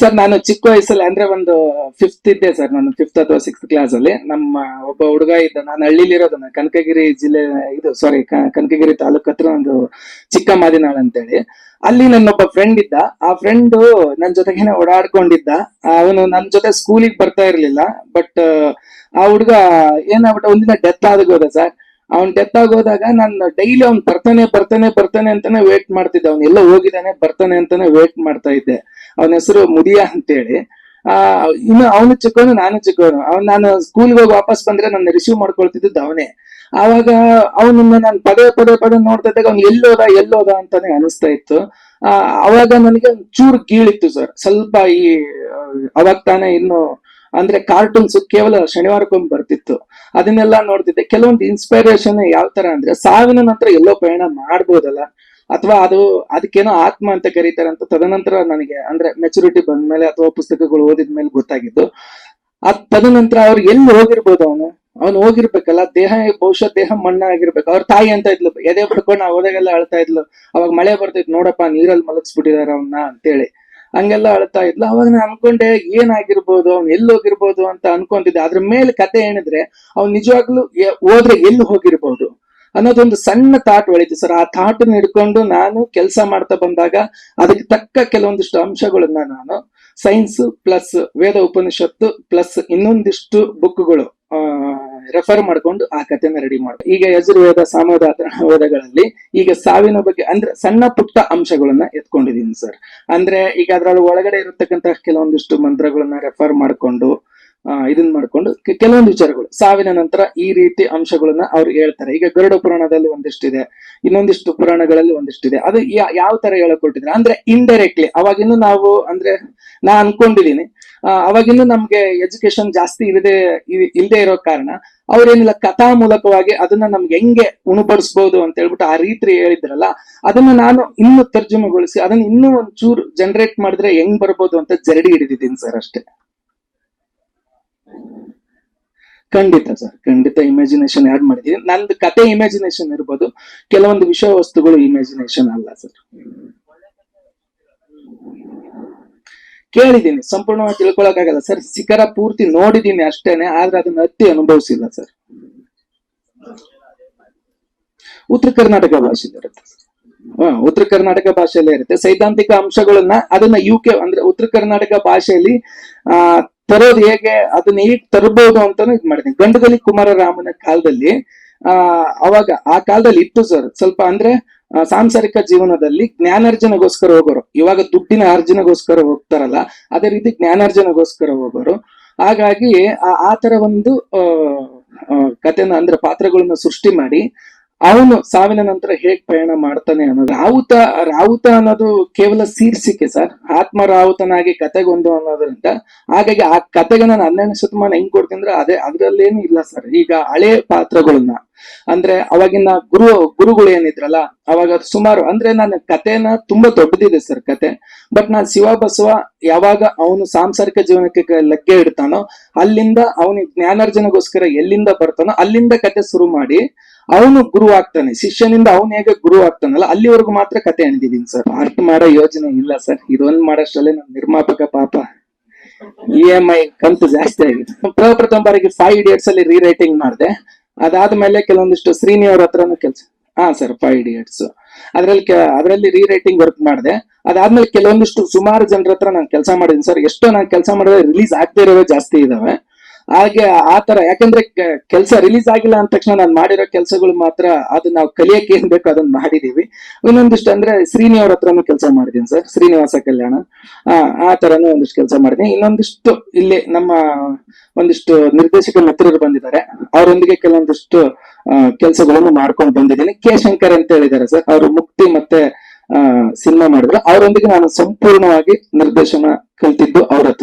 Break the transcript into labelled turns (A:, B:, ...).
A: Sir ನಾನು ಚಿಕ್ಕ ವಯಸ್ಸಲ್ಲಿ ಅಂದ್ರೆ ಒಂದು ಫಿಫ್ತ್ ಇದ್ದೆ ಸರ್ ನಾನು ಫಿಫ್ತ್ ಅಥವಾ ಸಿಕ್ಸ್ತ್ ಕ್ಲಾಸ್ ಅಲ್ಲಿ. ನಮ್ಮ ಒಬ್ಬ ಹುಡುಗ ಇದ್ದ, ನಾನು ಹಳ್ಳಿಲಿ ಇರೋದು ನಾನು ಕನಕಗಿರಿ ಜಿಲ್ಲೆ ಇದು ಸಾರಿ ಕನಕಗಿರಿ ತಾಲೂಕ್ ಹತ್ರ ಒಂದು ಚಿಕ್ಕ ಮಾದಿನಾಳ್ ಅಂತೇಳಿ. ಅಲ್ಲಿ ನನ್ನೊಬ್ಬ ಫ್ರೆಂಡ್ ಇದ್ದ. ಆ ಫ್ರೆಂಡ್ ನನ್ನ ಜೊತೆಗೇನೆ ಓಡಾಡ್ಕೊಂಡಿದ್ದ. ಅವನು ನನ್ನ ಜೊತೆ ಸ್ಕೂಲಿಗೆ ಬರ್ತಾ ಇರ್ಲಿಲ್ಲ ಬಟ್ ಆ ಹುಡುಗ ಏನಾಗ್ಬಿಟ್ಟ, ಒಂದಿನ ಡೆತ್ ಆದಗೋದ ಸರ್ ಅವ್ನ್ ಡೆತ್ ಆಗೋದಾಗ ನಾನು ಡೈಲಿ ಅವ್ನ್ ಬರ್ತಾನೆ ಬರ್ತಾನೆ ಬರ್ತಾನೆ ಅಂತಾನೆ ವೇಟ್ ಮಾಡ್ತಿದ್ದೆ. ಅವ್ನ್ ಎಲ್ಲ ಹೋಗಿದ್ದಾನೆ, ಬರ್ತಾನೆ ಅಂತಾನೆ ವೇಟ್ ಮಾಡ್ತಾ ಇದ್ದೆ. ಅವನ ಹೆಸರು ಮುದಿಯ ಅಂತೇಳಿ. ಆ, ಇನ್ನು ಅವನು ಚಿಕ್ಕವನು, ನಾನು ಚಿಕ್ಕವನು. ಅವ್ನು ನಾನು ಸ್ಕೂಲ್ಗೆ ಹೋಗಿ ವಾಪಸ್ ಬಂದ್ರೆ ನನ್ನ ರಿಸೀವ್ ಮಾಡ್ಕೊಳ್ತಿದ್ದು ಅವನೇ. ಆವಾಗ ಅವನನ್ನ ನಾನು ಪದೇ ಪದೇ ಪದೇ ನೋಡ್ತಾ ಇದ್ದಾಗ ಅವ್ನು ಎಲ್ಲೋದ ಎಲ್ಲೋದ ಅಂತಾನೆ ಅನಿಸ್ತಾ ಇತ್ತು. ಆ ಅವಾಗ ನನಗೆ ಚೂರು ಗೀಳಿತ್ತು ಸರ್ ಸ್ವಲ್ಪ ಈ, ಅವಾಗ ತಾನೇ ಇನ್ನು ಅಂದ್ರೆ ಕಾರ್ಟೂನ್ಸ್ ಕೇವಲ ಶನಿವಾರಕ್ಕೊಮ್ಮೆ ಬರ್ತಿತ್ತು. ಅದನ್ನೆಲ್ಲ ನೋಡ್ತಿದ್ದೆ. ಕೆಲವೊಂದು ಇನ್ಸ್ಪೈರೇಷನ್ ಯಾವ ತರ ಅಂದ್ರೆ ಸಾವಿನ ನಂತರ ಎಲ್ಲೋ ಪ್ರಯಾಣ ಮಾಡ್ಬೋದಲ್ಲ. ಅಥವಾ ಅದು ಅದಕ್ಕೇನೋ ಆತ್ಮ ಅಂತ ಕರೀತಾರೆ ಅಂತ ತದನಂತರ ನನಗೆ, ಅಂದ್ರೆ ಮೆಚುರಿಟಿ ಬಂದ್ಮೇಲೆ ಅಥವಾ ಪುಸ್ತಕಗಳು ಓದಿದ ಮೇಲೆ ಗೊತ್ತಾಗಿದ್ದು, ಆ ತದನಂತರ ಅವ್ರು ಎಲ್ಲಿ ಹೋಗಿರ್ಬೋದು ಅವನು? ಅವನು ಹೋಗಿರ್ಬೇಕಲ್ಲ, ದೇಹ, ಬಹುಶಃ ದೇಹ ಮಣ್ಣಾಗಿರ್ಬೇಕು ಅವ್ರ ತಾಯಿ ಅಂತ ಇದ್ಲು, ಎದೆ ಪಡ್ಕೊಂಡು ನಾವು ಹೋದಾಗೆಲ್ಲ ಅಳ್ತಾ ಇದ್ಲು. ಅವಾಗ ಮಳೆ ಬರ್ತಿದ್ ನೋಡಪ್ಪ ನೀರಲ್ಲಿ ಮಲಗಿಸ್ಬಿಟ್ಟಿದಾರ ಅವನ್ನ ಅಂತೇಳಿ. ಹಂಗೆಲ್ಲ ಅಳ್ತಾ ಇದ್ಲು. ಅವಾಗ ನಾನು ಅನ್ಕೊಂಡೆ, ಏನಾಗಿರ್ಬೋದು, ಅವ್ನು ಎಲ್ಲಿ ಹೋಗಿರ್ಬೋದು ಅಂತ ಅನ್ಕೊಂತಿದ್ದೆ. ಅದ್ರ ಮೇಲೆ ಕತೆ ಏನಿದ್ರೆ ಅವ್ನು ನಿಜವಾಗ್ಲೂ ಹೋದ್ರೆ ಎಲ್ಲಿ ಹೋಗಿರ್ಬೋದು? ಅನ್ನೋದೊಂದು ಸಣ್ಣ ಥಾಟ್ ಒಳಿತು ಸರ್ ಆ ಥಾಟನ್ನ ಹಿಡ್ಕೊಂಡು ನಾನು ಕೆಲಸ ಮಾಡ್ತಾ ಬಂದಾಗ ಅದಕ್ಕೆ ತಕ್ಕ ಕೆಲವೊಂದಿಷ್ಟು ಅಂಶಗಳನ್ನ ನಾನು science plus Veda Upanishad plus ಇನ್ನೊಂದಿಷ್ಟು ಬುಕ್ಗಳು ರೆಫರ್ ಮಾಡ್ಕೊಂಡು ಆ ಕಥೆನ ರೆಡಿ ಮಾಡಿದೆ. ಈಗ ಯಜುರ್ವೇದ ಸಾಮದ ವೇದಗಳಲ್ಲಿ ಈಗ ಸಾವಿನ ಬಗ್ಗೆ ಅಂದ್ರೆ ಸಣ್ಣ ಪುಟ್ಟ ಅಂಶಗಳನ್ನ ಎತ್ಕೊಂಡಿದೀನಿ ಸರ್ ಅಂದ್ರೆ ಈಗ ಅದ್ರೊಳಗೆ ಒಳಗಡೆ ಇರತಕ್ಕಂತಹ ಕೆಲವೊಂದಿಷ್ಟು ಮಂತ್ರಗಳನ್ನ ರೆಫರ್ ಮಾಡ್ಕೊಂಡು ಇದನ್ ಮಾಡ್ಕೊಂಡು ಕೆಲವೊಂದು ವಿಚಾರಗಳು. ಸಾವಿನ ನಂತರ ಈ ರೀತಿ ಅಂಶಗಳನ್ನ ಅವ್ರು ಹೇಳ್ತಾರೆ. ಈಗ ಗರುಡ ಪುರಾಣದಲ್ಲಿ ಒಂದಿಷ್ಟಿದೆ, ಇನ್ನೊಂದಿಷ್ಟು ಪುರಾಣಗಳಲ್ಲಿ ಒಂದಿಷ್ಟಿದೆ. ಅದು ಯಾವ ತರ ಹೇಳಕೊಟ್ಟಿದ್ರೆ? ಅಂದ್ರೆ ಇಂಡೈರೆಕ್ಟ್ಲಿ ಅವಾಗಿನ್ನು ನಾವು ಅಂದ್ರೆ ನಾ ಅನ್ಕೊಂಡಿದೀನಿ. ಅವಾಗಿನ್ನು ನಮ್ಗೆ ಎಜುಕೇಶನ್ ಜಾಸ್ತಿ ಇರದೆ ಇಲ್ಲದೆ ಇರೋ ಕಾರಣ ಅವ್ರೇನಿಲ್ಲ ಕಥಾ ಮೂಲಕವಾಗಿ ಅದನ್ನ ನಮ್ಗೆ ಹೆಂಗೆ ಉಣಪಡಿಸ್ಬಹುದು ಅಂತ ಹೇಳ್ಬಿಟ್ಟು ಆ ರೀತಿ ಹೇಳಿದ್ರಲ್ಲ, ಅದನ್ನ ನಾನು ಇನ್ನು ತರ್ಜುಮೆಗೊಳಿಸಿ, ಅದನ್ನ ಇನ್ನೂ ಚೂರು ಜನರೇಟ್ ಮಾಡಿದ್ರೆ ಹೆಂಗ್ ಬರ್ಬೋದು ಅಂತ ಜರಡಿ ಹಿಡಿದಿದ್ದೀನಿ ಸರ್ ಅಷ್ಟೇ. ಖಂಡಿತ ಸರ್ ಖಂಡಿತ ಇಮ್ಯಾಜಿನೇಷನ್ ಆಡ್ ಮಾಡಿದೀನಿ. ನಂದು ಕತೆ ಇಮ್ಯಾಜಿನೇಷನ್ ಇರ್ಬೋದು, ಕೆಲವೊಂದು ವಿಷಯ ವಸ್ತುಗಳು ಇಮ್ಯಾಜಿನೇಷನ್ ಅಲ್ಲ ಸರ್ ಕೇಳಿದ್ದೀನಿ ಸಂಪೂರ್ಣವಾಗಿ ತಿಳ್ಕೊಳಕಾಗಲ್ಲ ಸರ್ ಶಿಖರ ಪೂರ್ತಿ ನೋಡಿದ್ದೀನಿ ಅಷ್ಟೇನೆ, ಆದ್ರೆ ಅದನ್ನ ಅತ್ತಿ ಅನುಭವಿಸಿಲ್ಲ ಸರ್ ಉತ್ತರ ಕರ್ನಾಟಕ ಭಾಷೆ ಇರುತ್ತೆ ಹಾ ಉತ್ತರ ಕರ್ನಾಟಕ ಭಾಷೆಯಲ್ಲೇ ಇರುತ್ತೆ. ಸೈದ್ಧಾಂತಿಕ ಅಂಶಗಳನ್ನ ಅದನ್ನ ಯು ಕೆ ಅಂದ್ರೆ ಉತ್ತರ ಕರ್ನಾಟಕ ಭಾಷೆಯಲ್ಲಿ, ಆ, ತರೋದು ಹೇಗೆ, ಅದನ್ನ ಹೇಗೆ ತರಬಹುದು ಅಂತಾನು ಇದ್ ಮಾಡಿದ್ದೀನಿ. ಗಂಡದಲ್ಲಿ ಕುಮಾರರಾಮನ ಕಾಲದಲ್ಲಿ, ಆ, ಅವಾಗ, ಆ ಕಾಲದಲ್ಲಿ ಇತ್ತು ಸರ್ ಸ್ವಲ್ಪ ಅಂದ್ರೆ ಸಾಂಸಾರಿಕ ಜೀವನದಲ್ಲಿ ಜ್ಞಾನಾರ್ಜನೆಗೋಸ್ಕರ ಹೋಗೋರು. ಇವಾಗ ದುಡ್ಡಿನ ಅರ್ಜನೆಗೋಸ್ಕರ ಹೋಗ್ತಾರಲ್ಲ, ಅದೇ ರೀತಿ ಜ್ಞಾನಾರ್ಜನೆಗೋಸ್ಕರ ಹೋಗೋರು. ಹಾಗಾಗಿ, ಆ ತರ ಒಂದು ಕಥೆನ ಅಂದ್ರೆ ಪಾತ್ರಗಳನ್ನ ಸೃಷ್ಟಿ ಮಾಡಿ ಅವನು ಸಾವಿನ ನಂತರ ಹೇಗ್ ಪ್ರಯಾಣ ಮಾಡ್ತಾನೆ ಅನ್ನೋದು. ರಾವುತ ರಾವುತ ಅನ್ನೋದು ಕೇವಲ ಶೀರ್ಷಿಕೆ ಸರ್. ಆತ್ಮ ರಾವುತನಾಗಿ ಕತೆಗೊಂದು ಅನ್ನೋದ್ರಿಂದ. ಹಾಗಾಗಿ ಆ ಕತೆಗೆ ನಾನು ಹನ್ನೆರಡನೇ ಶತಮಾನ ಹೆಂಗ್ ಕೊಡ್ತೀನಿ ಅಂದ್ರೆ ಅದೇ, ಅದ್ರಲ್ಲೇನು ಇಲ್ಲ ಸರ್. ಈಗ ಹಳೆ ಪಾತ್ರಗಳನ್ನ ಅಂದ್ರೆ ಅವಾಗಿನ ಗುರು, ಗುರುಗಳು ಏನಿದ್ರಲ್ಲ, ಅವಾಗ ಸುಮಾರು, ಅಂದ್ರೆ ನನ್ನ ಕಥೆನ ತುಂಬಾ ದೊಡ್ಡದಿದೆ ಸರ್ ಕತೆ ಬಟ್ ನಾನ್ ಶಿವ ಬಸವ ಯಾವಾಗ ಅವನು ಸಾಂಸಾರಿಕ ಜೀವನಕ್ಕೆ ಲಗ್ಗೆ ಇಡ್ತಾನೋ, ಅಲ್ಲಿಂದ ಅವನಿಗೆ ಜ್ಞಾನಾರ್ಜನೆಗೋಸ್ಕರ ಎಲ್ಲಿಂದ ಬರ್ತಾನೋ, ಅಲ್ಲಿಂದ ಕತೆ ಶುರು ಮಾಡಿ ಅವನು ಗುರು ಆಗ್ತಾನೆ. ಶಿಷ್ಯನಿಂದ ಅವನು ಹೇಗೆ ಗುರು ಆಗ್ತಾನಲ್ಲ, ಅಲ್ಲಿವರೆಗೂ ಮಾತ್ರ ಕತೆ ಎಣಿದಿದ್ದೀನಿ ಸರ್. ಅರ್ಥ ಮಾಡೋ ಯೋಜನೆ ಇಲ್ಲ ಸರ್. ಇದೊಂದ್ ಮಾಡೋಷ್ಟರಲ್ಲೇ ನಮ್ಮ ನಿರ್ಮಾಪಕ ಪಾಪ. ಇ ಎಂ ಐ ಕಂತು ಜಾಸ್ತಿ ಆಗಿದೆ. ಪ್ರಪ್ರಥಮ ಬಾರಿಗೆ ಫೈವ್ ಇಡಿಯಟ್ಸ್ ಅಲ್ಲಿ ರೀರೈಟಿಂಗ್ ಮಾಡಿದೆ. ಅದಾದ್ಮೇಲೆ ಕೆಲವೊಂದಿಷ್ಟು ಶ್ರೀನಿ ಅವ್ರ ಹತ್ರನೂ ಕೆಲಸ. ಹಾ ಸರ್ ಫೈವ್ ಇಡಿಯಟ್ಸ್ ಅದ್ರಲ್ಲಿ ಅದ್ರಲ್ಲಿ ರೀರೈಟಿಂಗ್ ವರ್ಕ್ ಮಾಡಿದೆ. ಅದಾದ್ಮೇಲೆ ಕೆಲವೊಂದಿಷ್ಟು ಸುಮಾರು ಜನರ ಹತ್ರ ನಾನು ಕೆಲಸ ಮಾಡಿದ್ದೀನಿ. ಸರ್ ಎಷ್ಟೋ ನಾನು ಕೆಲಸ ಮಾಡಿದ್ರೆ ರಿಲೀಸ್ ಆಗದೆ ಇರೋವೇ ಜಾಸ್ತಿ ಇದಾವೆ. ಹಾಗೆ ಆ ತರ, ಯಾಕಂದ್ರೆ ಕೆಲಸ ರಿಲೀಸ್ ಆಗಿಲ್ಲ ಅಂದ ತಕ್ಷಣ ನಾನು ಮಾಡಿರೋ ಕೆಲಸಗಳು ಮಾತ್ರ ಅದು ನಾವು ಕಲಿಯಕ್ಕೆ ಏನ್ ಬೇಕೋ ಅದನ್ನ ಮಾಡಿದೀವಿ. ಇನ್ನೊಂದಿಷ್ಟು ಅಂದ್ರೆ ಶ್ರೀನಿ ಅವ್ರ ಹತ್ರನೂ ಕೆಲಸ ಮಾಡಿದೀನಿ ಸರ್, ಶ್ರೀನಿವಾಸ ಕಲ್ಯಾಣ. ಆ ತರನು ಒಂದಿಷ್ಟು ಕೆಲಸ ಮಾಡಿದೆ ಇನ್ನೊಂದಿಷ್ಟು ಇಲ್ಲಿ ನಮ್ಮ ಒಂದಿಷ್ಟು ನಿರ್ದೇಶಕ ಮಿತ್ರರು ಬಂದಿದ್ದಾರೆ. ಅವರೊಂದಿಗೆ ಕೆಲವೊಂದಿಷ್ಟು ಕೆಲಸಗಳನ್ನು ಮಾಡ್ಕೊಂಡು ಬಂದಿದ್ದೀನಿ. ಕೆ ಶಂಕರ್ ಅಂತ ಹೇಳಿದ್ದಾರೆ ಸರ್, ಅವರು ಮುಕ್ತಿ ಮತ್ತೆ ಸಿನಿಮಾ ಮಾಡಿದ್ರು. ಅವರೊಂದಿಗೆ ನಾನು ಸಂಪೂರ್ಣವಾಗಿ ನಿರ್ದೇಶನ ಕಲ್ತಿದ್ದು ಅವ್ರ ಹತ್ರ.